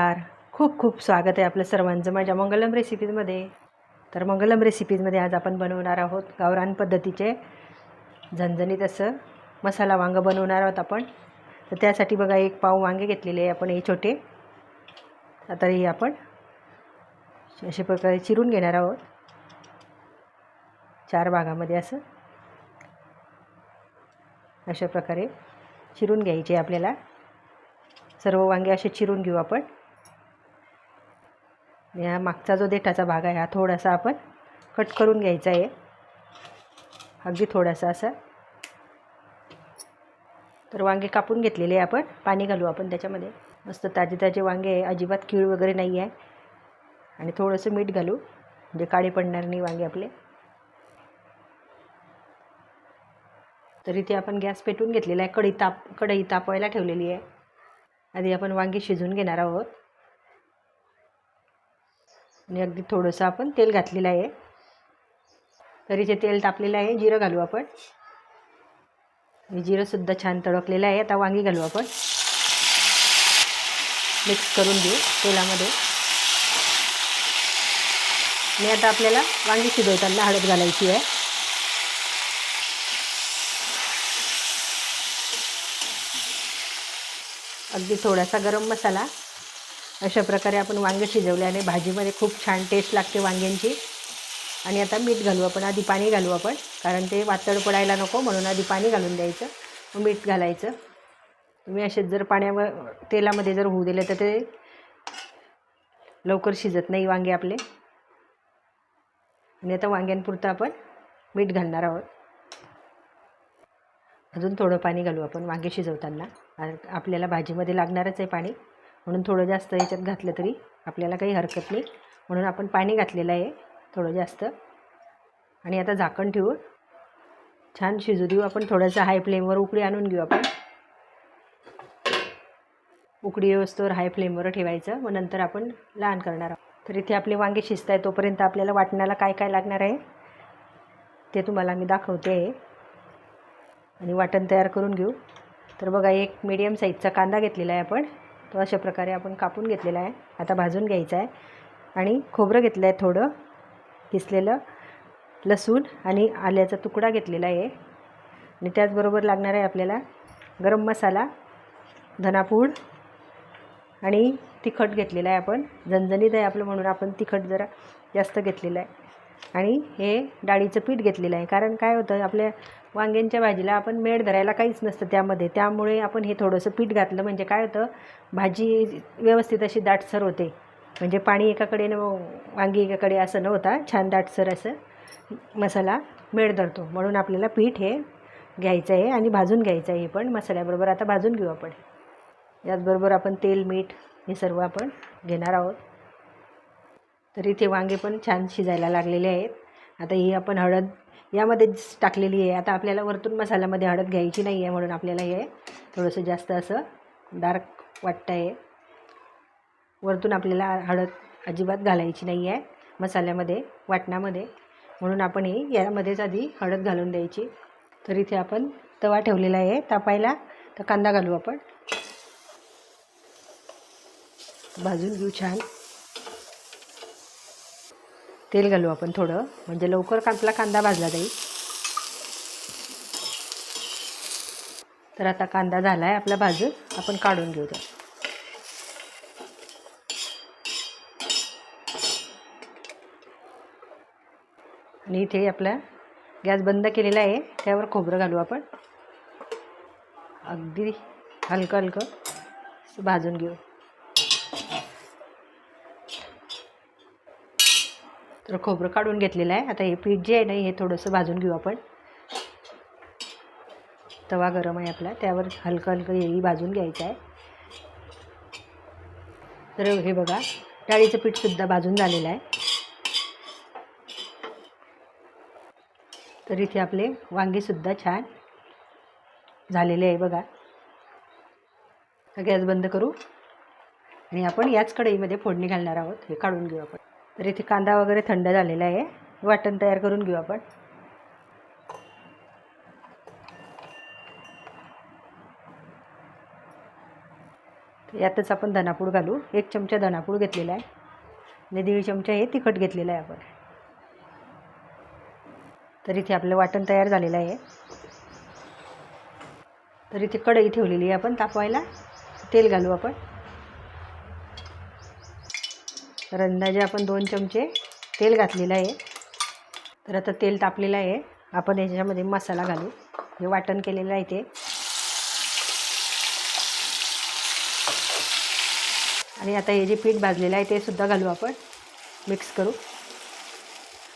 नमस्कार. खूप खूप स्वागत आहे आपलं सर्वांचं माझ्या मंगलम रेसिपीजमध्ये तर मंगलम रेसिपीजमध्ये आज आपण बनवणार आहोत गावरान पद्धतीचे झणझणीत असं मसाला वांगं बनवणार आहोत आपण. तर त्यासाठी बघा एक पाव वांगे घेतलेले आहे आपण हे छोटे. आता हे आपण अशा प्रकारे चिरून घेणार आहोत. चार भागामध्ये असं. अशा प्रकारे चिरून घ्यायचे आपल्याला. सर्व वांगे असे चिरून घेऊ आपण. या मागचा जो देठाचा भाग आहे हा थोडासा आपण कट करून घ्यायचा आहे. अगदी थोडासा असा. तर वांगे कापून घेतलेले आहे आपण. पाणी घालू आपण त्याच्यामध्ये. मस्त ताजे ताजे वांगे आहे. अजिबात कीळ वगैरे नाही आहे. आणि थोडंसं मीठ घालू. म्हणजे काळे पडणार नाही वांगे आपले. तर इथे आपण गॅस पेटवून घेतलेला आहे. कढई ताप कढई तापवायला ठेवलेली आहे. आधी आपण वांगी शिजवून घेणार आहोत. आणि अगदी थोडंसं आपण तेल घातलेलं आहे. तर इथे तेल तापलेलं आहे. जिरं घालू आपण. जिरंसुद्धा छान तडकलेलं आहे. आता वांगी घालू आपण. मिक्स करून घेऊ तेलामध्ये. आणि आता आपल्याला वांगी शिजवताना हळद घालायची आहे. अगदी थोडासा गरम मसाला अशा प्रकारे आपण वांगे शिजवल्याने भाजीमध्ये खूप छान टेस्ट लागते वांग्यांची. आणि आता मीठ घालू आपण आधी पाणी घालू आपण कारण ते वातड पडायला नको म्हणून आधी पाणी घालून द्यायचं मग मीठ घालायचं. तुम्ही असेच जर पाण्यावर तेलामध्ये जर होऊ दिले तर ते लवकर शिजत नाही वांगे आपले. आणि आता वांग्यांपुरतं आपण मीठ घालणार आहोत. अजून थोडं पाणी घालू आपण वांगे शिजवताना. आपल्याला भाजीमध्ये लागणारच आहे पाणी. म्हणून थोडं जास्त याच्यात घातलं तरी आपल्याला काही हरकत नाही. म्हणून आपण पाणी घातलेलं आहे थोडं जास्त. आणि आता झाकण ठेवून छान शिजू देऊ. आपण थोडंसं हाय फ्लेमवर उकडी आणून घेऊ आपण. उकडी व्यवस्थेवर हाय फ्लेमवर ठेवायचं. मग नंतर आपण लहान करणार आहोत. तर इथे आपले वांगे शिजत आहे तोपर्यंत आपल्याला वाटण्याला काय काय लागणार आहे ते तुम्हाला मी दाखवते. आहे आणि वाटण तयार करून घेऊ. तर बघा एक मीडियम साईजचा कांदा घेतलेला आहे आपण. तो अशा प्रकारे आपण कापून घेतलेला आहे. आता भाजून घ्यायचा आहे. आणि खोबरं घेतलं आहे थोडं. किसलेलं लसूण आणि आल्याचा तुकडा घेतलेला आहे. आणि त्याचबरोबर लागणार आहे आपल्याला गरम मसाला धनापूड आणि तिखट घेतलेलं आहे आपण. झणझणीत आहे आपलं म्हणून आपण तिखट जरा जास्त घेतलेलं आहे. आणि हे डाळीचं पीठ घेतलेलं आहे. कारण काय होतं आपल्या वांग्यांच्या भाजीला आपण मेड धरायला काहीच नसतं त्यामध्ये. त्यामुळे आपण हे थोडंसं पीठ घातलं. म्हणजे काय होतं भाजी व्यवस्थित अशी दाटसर होते. म्हणजे पाणी एकाकडे न वांगी एकाकडे असं न होता छान दाटसर असं मसाला मेड धरतो. म्हणून आपल्याला पीठ हे घ्यायचं आहे आणि भाजून घ्यायचं आहे हे पण मसाल्याबरोबर. आता भाजून घेऊ आपण. याचबरोबर आपण तेल मीठ हे सर्व आपण घेणार आहोत. तर इथे वांगे पण छान शिजायला लागलेले आहेत. आता ही आपण हळद यामध्येच टाकलेली आहे. आता आपल्याला वरतून मसाल्यामध्ये हळद घ्यायची नाही आहे म्हणून आपल्याला हे थोडंसं जास्त असं डार्क वाटतं आहे वरतून आपल्याला हळद अजिबात घालायची नाही आहे मसाल्यामध्ये वाटणामध्ये. म्हणून आपण ही यामध्येच आधी हळद घालून द्यायची. तर इथे आपण तवा ठेवलेला आहे. तापायला तर कांदा घालू आपण. भाजून घेऊ छान. तेल घालू आपण थोडं. म्हणजे लवकर आपला कांदा भाजला जाईल. तर आता कांदा झाला आहे आपला भाजून. आपण काढून घेऊ त्या आणि इथे आपला गॅस बंद केलेला आहे. त्यावर खोबरं घालू आपण. अगदी हलकं हलकं. भाजून घेऊ. तर खोबरं काढून घेतलेलं आहे. आता हे पीठ जे आहे ना हे थोडंसं भाजून घेऊ आपण. तवा गरम आहे आपला. त्यावर हलकं हलकं हेही भाजून घ्यायचं आहे. तर हे बघा डाळीचं पीठसुद्धा भाजून झालेलं आहे. तर इथे आपले वांगेसुद्धा छान झालेले आहे बघा. गॅस बंद करू. आणि आपण याच कढईमध्ये फोडणी घालणार आहोत. हे काढून घेऊ आपण. तर इथे कांदा वगैरे थंड झालेला आहे. वाटण तयार करून घेऊ आपण. यातच आपण धनापूड घालू. एक चमचा धनापूड घेतलेला आहे. आणि दीड चमचा हे तिखट घेतलेलं आहे आपण. तर इथे आपलं वाटण तयार झालेलं आहे. तर इथे कढई ठेवलेली आहे आपण तापवायला. तेल घालू आपण. तर अंदाजे आपण दोन चमचे तेल घातलेलं आहे. तर आता तेल तापलेलं आहे. आपण याच्यामध्ये मसाला घालू. हे वाटण केलेलं आहे ते. आणि आता हे जे पीठ भाजलेलं आहे ते सुद्धा घालू आपण. मिक्स करू.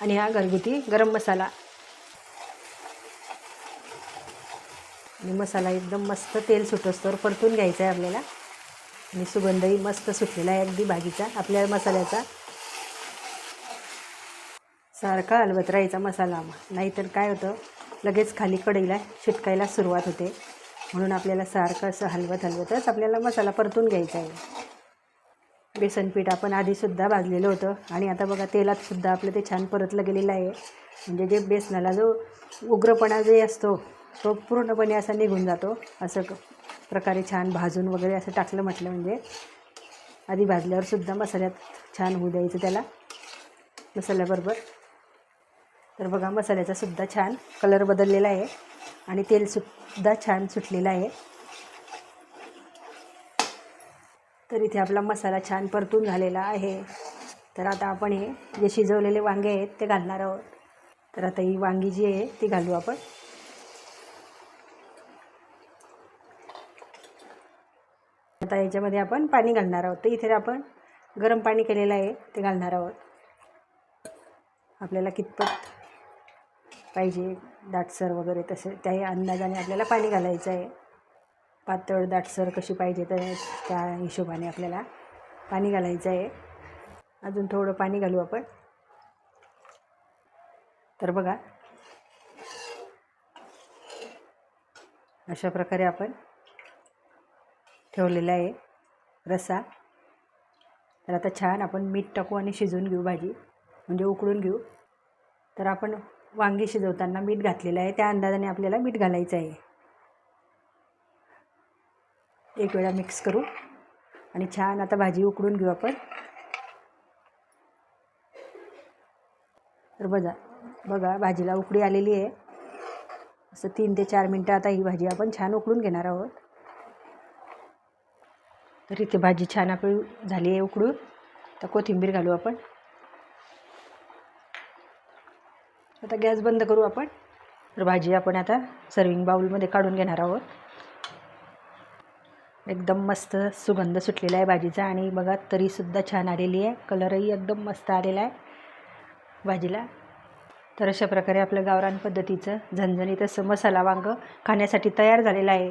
आणि हा घरगुती गरम मसाला. आणि मसाला एकदम मस्त तेल सुटोस्तोवर परतून घ्यायचा आहे आपल्याला. आणि सुगंधही मस्त सुटलेला आहे अगदी भाजीचा आपल्या मसाल्याचा. सारखा हलवत राहायचा मसाला नाहीतर काय होतं लगेच खाली कढईला शिटकायला सुरुवात होते. म्हणून आपल्याला सारखं असं हलवत हलवतच आपल्याला मसाला परतून घ्यायचा आहे. बेसन पीठ आपण आधीसुद्धा भाजलेलं होतं आणि आता बघा तेलातसुद्धा आपलं ते छान परतलं गेलेलं आहे. म्हणजे जे बेसनाला जो उग्रपणा जे असतो तो पूर्णपणे असा निघून जातो. असं क- प्रकारे छान भाजून वगैरे असं टाकलं म्हटलं म्हणजे आधी भाजल्यावर सुद्धा मसाल्यात छान होऊ द्यायचं त्याला मसाल्याबरोबर. तर बघा मसाल्याचा सुद्धा छान कलर बदललेला आहे आणि तेलसुद्धा छान सुटलेलं आहे. तर इथे आपला मसाला छान परतून झालेला आहे. तर आता आपण हे जे शिजवलेले वांगे आहेत ते घालणार आहोत. तर आता ही वांगी जी आहे ती घालू आपण. आता याच्यामध्ये आपण पाणी घालणार आहोत. तर इथे आपण गरम पाणी केलेलं आहे ते घालणार आहोत. आपल्याला कितपत पाहिजे दाटसर वगैरे तसे त्याही अंदाजाने आपल्याला पाणी घालायचं आहे. पातळ दाटसर कशी पाहिजे तर त्या हिशोबाने आपल्याला पाणी घालायचं आहे. अजून थोडं पाणी घालू आपण. तर बघा अशा प्रकारे आपण ठेवलेला आहे रस्सा. तर आता छान आपण मीठ टाकू आणि शिजवून घेऊ भाजी. म्हणजे उकळून घेऊ. तर आपण वांगी शिजवताना मीठ घातलेलं आहे. त्या अंदाजाने आपल्याला मीठ घालायचं आहे. एक वेळा मिक्स करू. आणि छान आता भाजी उकडून घेऊ आपण. तर बघा बघा भाजीला उकडी आलेली आहे. असं तीन ते चार मिनटं आता ही भाजी आपण छान उकडून घेणार आहोत. तर इथे भाजी छान आपली झाली आहे उकडून. तर कोथिंबीर घालू आपण. आता गॅस बंद करू आपण. तर भाजी आपण आता सर्विंग बाउलमध्ये काढून घेणार आहोत. एकदम मस्त सुगंध सुटलेला आहे भाजीचा आणि बघा तरीसुद्धा छान आलेली आहे. कलरही एकदम मस्त आलेला आहे भाजीला. तर अशा प्रकारे आपलं गावरान पद्धतीचं झणझणीत असं मसाला वांग खाण्यासाठी तयार झालेलं आहे.